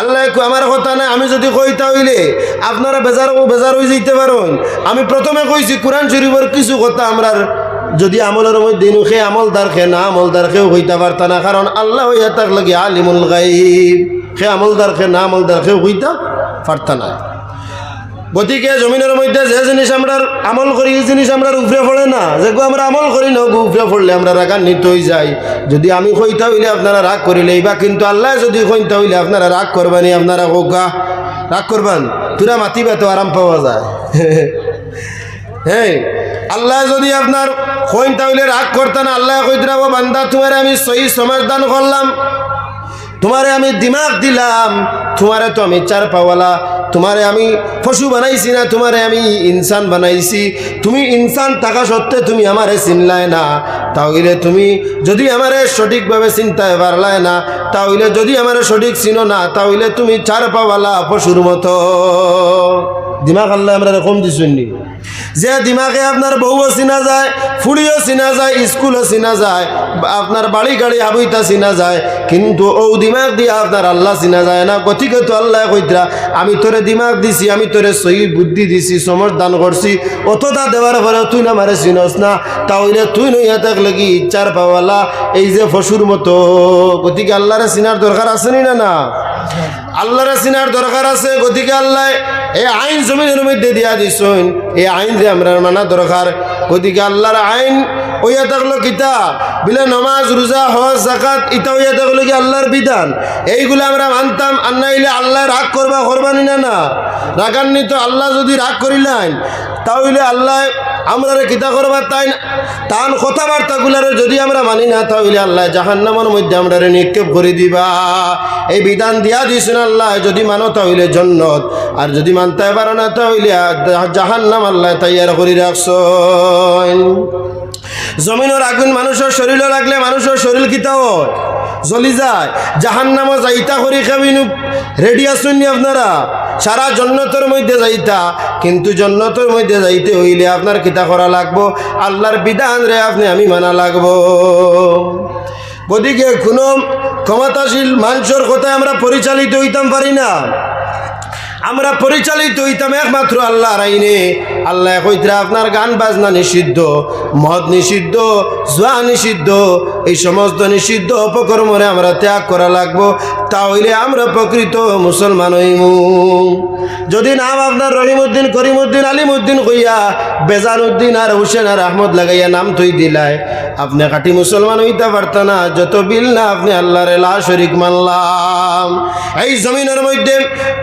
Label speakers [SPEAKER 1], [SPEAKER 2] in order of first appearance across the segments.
[SPEAKER 1] আল্লাহ আমার কথা নাই, আমি যদি কইতা হইলে আপনারা বেজার বেজার হয়ে যেতে পারেন। আমি প্রথমে কইছি, কোরআন শরীফের কিছু কথা আমরা যদি আমলের মধ্যে নুখে আমল দার খে না আমলদার খেয়েও হইতে পারতা না, কারণ আল্লাহ হইয়া তার লাগে আলিমুল গাইব সে আমলদার খে না আমলদার খেয়েও হইতা পারতা না। গতিকে জমিনের মধ্যে যে জিনিস আমরা আমল করি, এই জিনিস আমরা উপরে পড়ে না। যে আমরা আমল করি না উপরে পড়লে আমরা রাগান্বিত হয়ে যাই। যদি আমি কইতা হইলে আপনারা রাগ করিলে বা কিন্তু আল্লাহ যদি কইতা হইলে আপনারা রাগ করবানি, আপনারা কোকা রাগ করবান? তোরা মাতিবে তো আরাম পাওয়া যায়। হ্যাঁ আল্লাহ যদি আপনার কইতা হইলে রাগ করতেন, আল্লাহ কইতরা বান্দা, তোমার আমি সহি সমাজ দান করলাম। তোমারে আমি দিমাগ দিলাম, তোমারে তো আমি চার পাওয়ালা তোমারে আমি পশু বানাইছি না, তোমারে আমি ইনসান বানাইছি। তুমি ইনসান থাকা সত্ত্বে তুমি আমারে চিনলায় না, তাহলে তুমি যদি আমারে সঠিকভাবে চিন্তায় বাড়লায় না, তাহলে যদি আমারে সঠিক চিনো না, তাহলে তুমি চার পাওয়ালা পশুর মতো। দিমাগ আল্লাহ আমরা এরকম দিছুননি যে দিমাগে আপনার বউও চিনা যায়, ফুড়িও চিনা যায়, স্কুলও চিনা যায়, আপনার বাড়ি গাড়ি হাবইতা চিনা যায়, কিন্তু ও দিমাগ দিয়ে আপনার আল্লাহ চিনা যায় না। গতিকে তো আল্লাহ কইতরা, আমি তোরে দিমাগ দিছি, আমি তোরে সহি বুদ্ধি দিছি, সমর দান করছি অতটা দেওয়ার পরে তুই না মারে চিনস না। তাহলে তুই নইয়া থাকলে কি ইচ্ছার পাওয়ালা, এই যে ফসুর মতো। গতিকে আল্লাহরে চিনার দরকার আছে নি না না? আল্লাহরে চিনার দরকার আছে, গতিকে আল্লাহ এই আইন জমিনের মধ্যে দিয়া দিছুন। এই আইন যে আমরা মানা দরকার। গতিকে আল্লাহর আইন, ওইয়া থাকল কিতা? বিলে নমাজ, রোজা, হজ জাকাত ইটা ওইয়া থাকল কি আল্লাহর বিধান? এইগুলো আমরা মানতাম, আর নাইলে আল্লাহ রাগ করবা, করবানি না না। রাগান্বিত আল্লাহ যদি রাগ করিলেন, তাহলে আল্লাহ আমরা কিতা করবা তাই না? তান কথাবার্তাগুলারে যদি আমরা মানি না, তাহলে আল্লাহ জাহান্নামের মধ্যে আমরা নিক্ষেপ করে দিবা। এই বিধান দিয়া দিয়েছেন আল্লাহ, যদি মানো তাহলে জন্নত। আর যদি মানতে পারো না, তাহলে জাহান্নাম আল্লাহ তাইয়ার করে রাখছেন। জমিনের আগুন মানুষের শরীরে লাগলে মানুষের শরীর কিতা জ্বলি যায়। জাহান নামও যাইতা করি খাবিনু রেডি আসুন আপনারা? সারা জন্নতের মধ্যে যাইতা, কিন্তু জন্নতের মধ্যে যাইতে হইলে আপনার কিতা করা লাগবো? আল্লাহর বিধান রে আপনি আমি মানা লাগবো। গদিকে কোনো ক্ষমতাশীল মানুষের কথায় আমরা পরিচালিত হইতাম পারি না। আমরা পরিচালিত হইতাম একমাত্র আল্লাহর আইনে। আল্লাহ কইতরা আপনার গান বাজনা নিষিদ্ধ, মদ নিষিদ্ধ, জোয়া নিষিদ্ধ, এই সমস্ত নিষিদ্ধ অপকর্মরে আমরা ত্যাগ করা লাগবো তাহলে আমরা প্রকৃত মুসলমান হইমু। যদি নাম আপনার রহিমউদ্দিন, করিমউদ্দিন, আলিমউদ্দিন কইয়া বেজানুদ্দিন আর হুসেন আর আহমদ লাগাইয়া নাম থই দিলায় আপনি কাটি মুসলমান হইতে পারত না, যত বিল না আপনি আল্লাহর লা শরিক মানলাম। এই জমিনের মধ্যে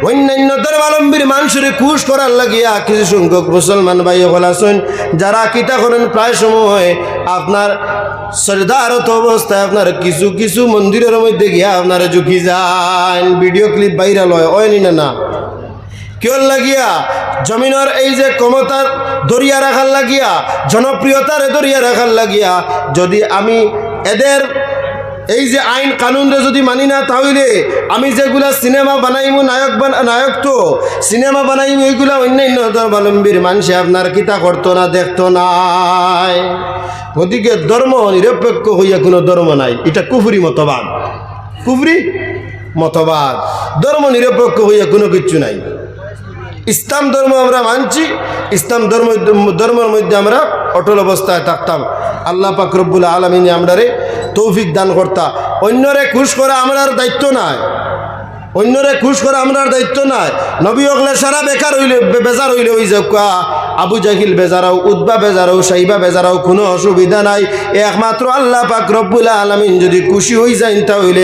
[SPEAKER 1] অন্যান্য ধর্মাবলম্বীর মানুষের কুশ করার লাগিয়া কিছু সংখ্যক মুসলমান ভাই হল আসুন যারা কিতা করেন প্রায় সময় আপনার শ্রদ্ধারত অবস্থায় আপনার কিছু কিছু মন্দিরের মধ্যে গিয়া আপনারা ঝুঁকি যান। ভিডিও ক্লিপ বাইরে লয় ওয়নি না না? কিয় লাগিয়া? জমিনের এই যে ক্ষমতার দরিয়া রাখার লাগিয়া জনপ্রিয়তার দরিয়া রাখার লাগিয়া, যদি আমি এদের এই যে আইন কানুনরে যদি মানি না তাহলে আমি যেগুলা সিনেমা বানাইমু, নায়ক নায়ক তো সিনেমা বানাইমু, এইগুলা অন্যান্য ধর্মাবলম্বীর মানুষে আপনার কিতা করতো না, দেখতো নাই। গতিকে ধর্ম নিরপেক্ষ হইয়া কোনো ধর্ম নাই। এটা কুফুরি মতবাদ। কুফরি মতবাদ। ধর্ম নিরপেক্ষ হইয়া কোনো কিচ্ছু নাই। ইসলাম ধর্ম আমরা মানছি, ইসলাম ধর্ম, ধর্মের মধ্যে আমরা অটল অবস্থায় থাকতাম। আল্লাহ পাক রব্বুল আলমিনে আমরা রে তৌফিক দান করতা। অন্যরে খুশ করা আমরার দায়িত্ব নাই। অন্যরে খুশ করা আমরার দায়িত্ব নাই। নবী অগলে সারা বেকার হইলে বেজার হইলে ওই যে আবু জাহিল বেজারাও উদ্বা বেজারাও, সাইবা বেজারাও কোনো অসুবিধা নাই। একমাত্র আল্লাহ পাক রব্বুল আলমিন যদি খুশি হয়ে যায় তাহলে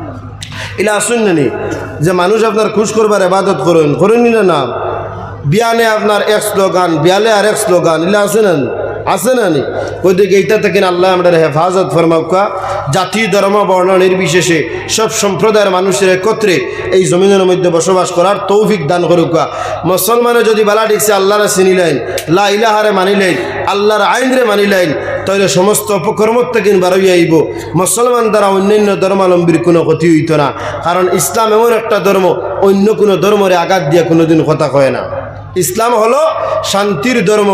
[SPEAKER 1] এলা আসুন যে মানুষ আপনার খুশ করবার এবাদত করুন করেন না না বিয়ানে আপনার এক স্লোগান, বিয়ালে আর এক স্লোগান এলা আসুন আছে না নি? ওইদিকে এইটা থেকে আল্লাহ আমরা হেফাজত ফরমাউকা জাতি, ধর্ম, বর্ণ নির্বিশেষে সব সম্প্রদায়ের মানুষের একত্রে এই জমিনের মধ্যে বসবাস করার তৌফিক দান করুকা মুসলমানে যদি বালা ঠিকছে আল্লাহরে চিনিলেন, লা ইলাহারে মানিলেন, আল্লাহর আইনরে মানিলেন তাহলে সমস্ত অপকর্ম থেকে বারোই আইব। মুসলমান দ্বারা অন্যান্য ধর্মাবলম্বীর কোনো ক্ষতি হইত না। কারণ ইসলাম এমন একটা ধর্ম, অন্য কোনো ধর্মরে আঘাত দিয়ে কোনোদিন কথা কয় না। ইসলাম হলো শান্তির ধর্ম,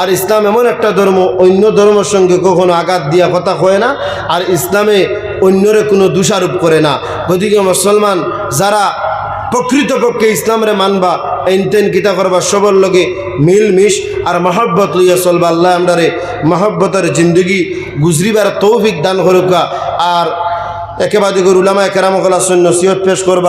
[SPEAKER 1] আর ইসলাম এমন একটা ধর্ম, অন্য ধর্মের সঙ্গে কখনো আঘাত দিয়া কথা কয় না, আর ইসলামে অন্যরে কোনো দোষারোপ করে না। গতিকে মুসলমান যারা প্রকৃতপক্ষে ইসলামরে মানবা এনতেন কিতা করবা, সবর লগে মিল মিশ আর মহব্বত লইয়া চলবা। আল্লাহ আমরারে মহব্বতের জিন্দগি গুজরিবার তৌফিক দান করুকা আর একেবারে উলামায় কেরামকলা সৈন্য সিয়ত পেশ করবা।